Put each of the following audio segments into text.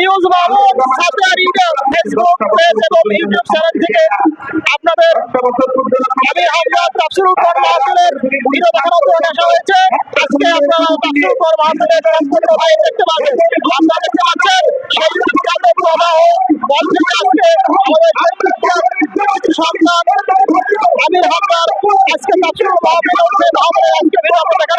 News সাতার India Facebook page এবং YouTube channel থেকে আপনাদের আমি হামজা তাফসিরুল কর মাহফিলের ভিডিও দেখানোর জন্য আসা হয়েছে। আজকে আপনারা তাফসিরুল ভাই দেখতে পাচ্ছেন। আপনারা দেখতে পাচ্ছেন বিখ্যাত প্রবাহ বল আজকে আমাদের সন্তান আমির মাহফিলের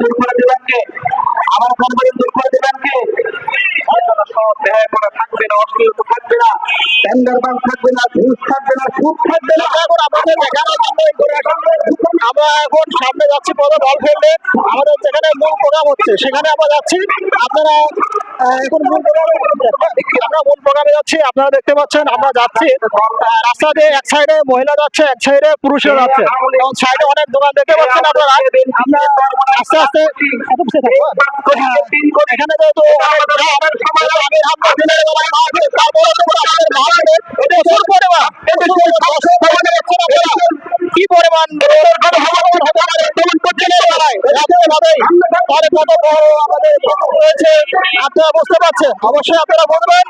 দূর করে দেবেন কে আমার কোম্পানি দূর করে দেবেন কে থাকবে না অশ্লীলতা থাকবে না টেন্ডারবান থাকবে না ঘুষ থাকবে না সুদ থাকবে না দেখানোর জন্য করে আসলাম। আমরা এখন সামনে যাচ্ছি পরে বল ফিল্ডে আমাদের যেখানে মূল প্রোগ্রাম হচ্ছে, সেখানে আমরা যাচ্ছি। আপনারা এখন মূল প্রোগ্রামে আমরা মূল প্রোগ্রামে যাচ্ছি, আপনারা দেখতে পাচ্ছেন, আমরা যাচ্ছি রাস্তা দিয়ে এক সাইডে মহিলা যাচ্ছে, এক সাইডে পুরুষরা যাচ্ছে। এবং সাইডে অনেক দোকান দেখতে পাচ্ছেন আপনারা। আমরা আস্তে আস্তে এখানে যেহেতু আমাদের কি বুঝতে পারছেন। অবশ্যই আপনারা বুঝবেন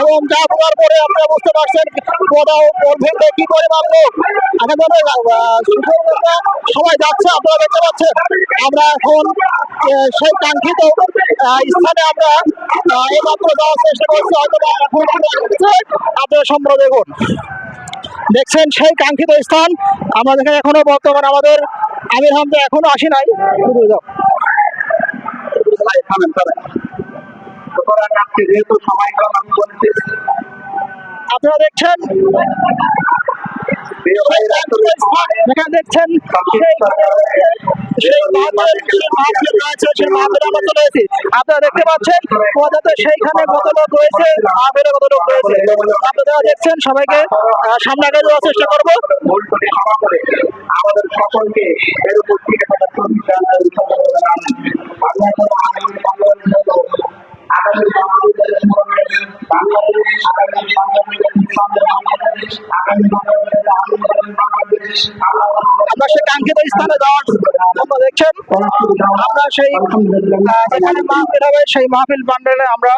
এবং বুঝতে পারছেন কোথাও পরফেক্টে কি পরিমাণ লোক। সবাই যাচ্ছে, আপনারা দেখতে পাচ্ছেন। আমরা এখন সেই কাঙ্ক্ষিত স্থানে আমরা এইমাত্র যাওয়ার চেষ্টা করছি হয়তো আপনারা সম্পূর্ণ দেখুন। দেখছেন সেই কাঙ্ক্ষিত স্থান। আমরা দেখেন এখনও বর্তমান আমাদের আমির হামদা এখনও আসি নাই। আপনারা দেখছেন এখানে দেখছেন আপনারা দেখতে পাচ্ছেন সেইখানে কত লোক রয়েছে মাহফিলে কত লোক রয়েছে। আপনারা দেখছেন সবাইকে সামনে আগে যাওয়ার চেষ্টা করব। আমাদের সকলকে এর উপর আগামী বাংলাদেশ আমরা সেই কাঙ্ক্ষিত স্থানে যাওয়ার আপনারা দেখছেন, আমরা সেই যেখানে মাহফিল হবে সেই মাহফিল প্যান্ডেলে আমরা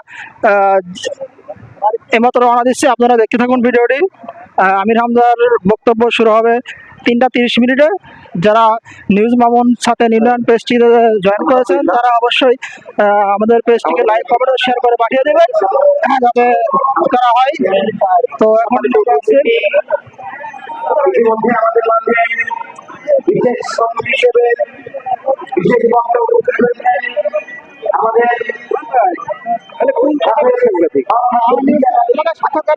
এইমাত্র রওনা দিচ্ছি। আপনারা দেখতে থাকুন ভিডিওটি। আমির হামদার বক্তব্য শুরু হবে। তিনটা তিরিশ মিনিটে যারা নিউজ মামুন সাথে নির্ণয়ন পেজটি জয়েন করেছেন, তারা অবশ্যই আমাদের পেজটিকে লাইক কমেন্ট শেয়ার করে পাঠিয়ে দেবেন, যাতে করা হয়। তো এখন সাক্ষাৎকার